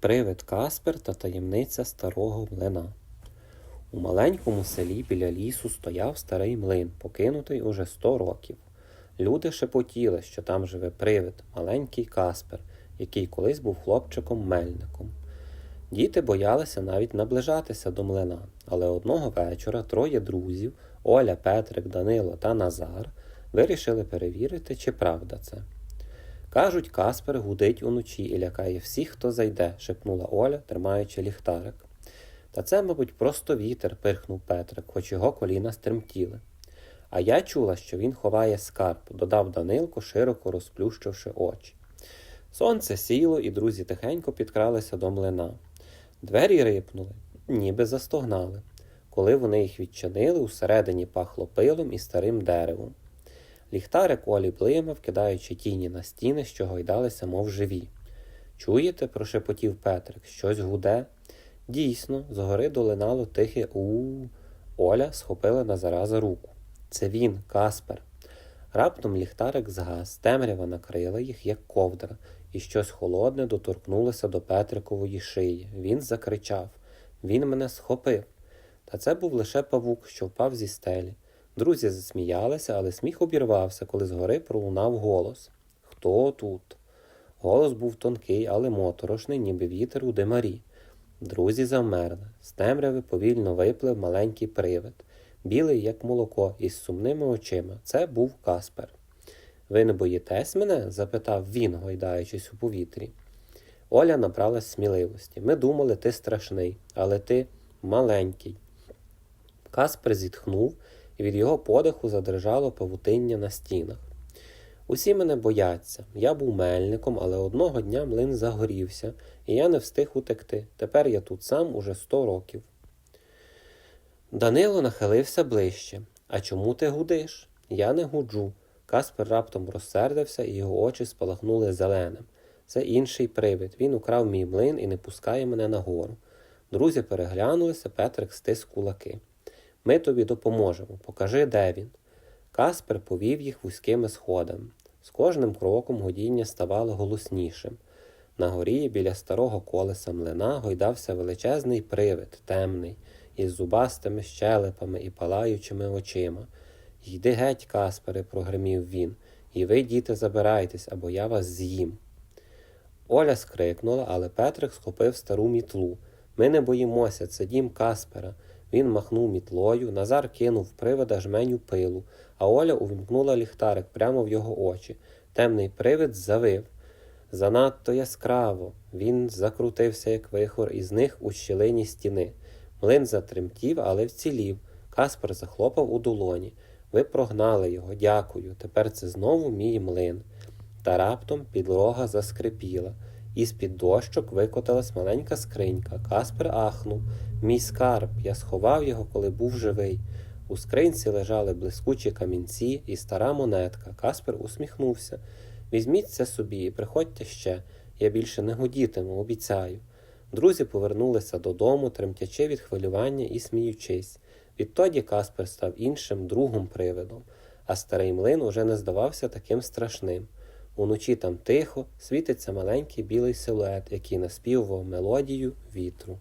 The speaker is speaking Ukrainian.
Привид Каспер та таємниця старого млина. У маленькому селі біля лісу стояв старий млин, покинутий уже сто років. Люди шепотіли, що там живе привид, маленький Каспер, який колись був хлопчиком-мельником. Діти боялися навіть наближатися до млина, але одного вечора троє друзів Оля, Петрик, Данило та Назар вирішили перевірити, чи правда це. Кажуть, Каспер гудить уночі і лякає всіх, хто зайде, шепнула Оля, тримаючи ліхтарик. Та це, мабуть, просто вітер, пирхнув Петрик, хоч його коліна стремтіли. А я чула, що він ховає скарб, додав Данилко, широко розплющивши очі. Сонце сіло, і друзі тихенько підкралися до млина. Двері рипнули, ніби застогнали. Коли вони їх відчинили, усередині пахло пилом і старим деревом. Ліхтарик Олі блимав, кидаючи тіні на стіни, що гойдалися, мов живі. Чуєте? прошепотів Петрик, щось гуде. Дійсно, згори долинало тихе у. Оля схопила Назара за руку. Це він, Каспер. Раптом ліхтарик згас, темрява накрила їх, як ковдра, і щось холодне доторкнулося до Петрикової шиї. Він закричав Він мене схопив. Та це був лише павук, що впав зі стелі. Друзі засміялися, але сміх обірвався, коли згори пролунав голос. Хто тут? Голос був тонкий, але моторошний, ніби вітер у димарі. Друзі завмерли. З темряви повільно виплив маленький привид, білий, як молоко, із сумними очима. Це був Каспер. Ви не боїтесь мене? запитав він, гойдаючись у повітрі. Оля набралась сміливості. Ми думали, ти страшний, але ти маленький. Каспер зітхнув, і від його подиху задрижало павутиння на стінах. Усі мене бояться. Я був мельником, але одного дня млин загорівся, і я не встиг утекти. Тепер я тут сам уже сто років. Данило нахилився ближче. А чому ти гудиш? Я не гуджу. Каспер раптом розсердився, і його очі спалахнули зеленим. Це інший привид. Він украв мій млин і не пускає мене нагору. Друзі переглянулися, Петрик стис кулаки. Ми тобі допоможемо. Покажи, де він. Каспер повів їх вузькими сходами. З кожним кроком годіння ставало голоснішим. На горі біля старого колеса млина гойдався величезний привид, темний, із зубастими щелепами і палаючими очима. Йди геть, Каспере, прогримів він, і ви, діти, забирайтесь, або я вас з'їм. Оля скрикнула, але Петрик схопив стару мітлу. Ми не боїмося, це дім Каспера. Він махнув мітлою, Назар кинув привида жменю пилу, а Оля увімкнула ліхтарик прямо в його очі. Темний привид завив. Занадто яскраво. Він закрутився, як вихор, із них у щілині стіни. Млин затремтів, але вцілів. Каспер захлопав у долоні. Ви прогнали його, дякую. Тепер це знову мій млин. Та раптом підлога заскрипіла. Із-під дощок викотилась маленька скринька. Каспер ахнув. Мій скарб, я сховав його, коли був живий. У скринці лежали блискучі камінці і стара монетка. Каспер усміхнувся. Візьміть це собі і приходьте ще. Я більше не гудітиму, обіцяю. Друзі повернулися додому, тремтячи від хвилювання і сміючись. Відтоді Каспер став іншим другом привидом, а старий млин уже не здавався таким страшним. Уночі там тихо світиться маленький білий силует, який наспівував мелодію вітру.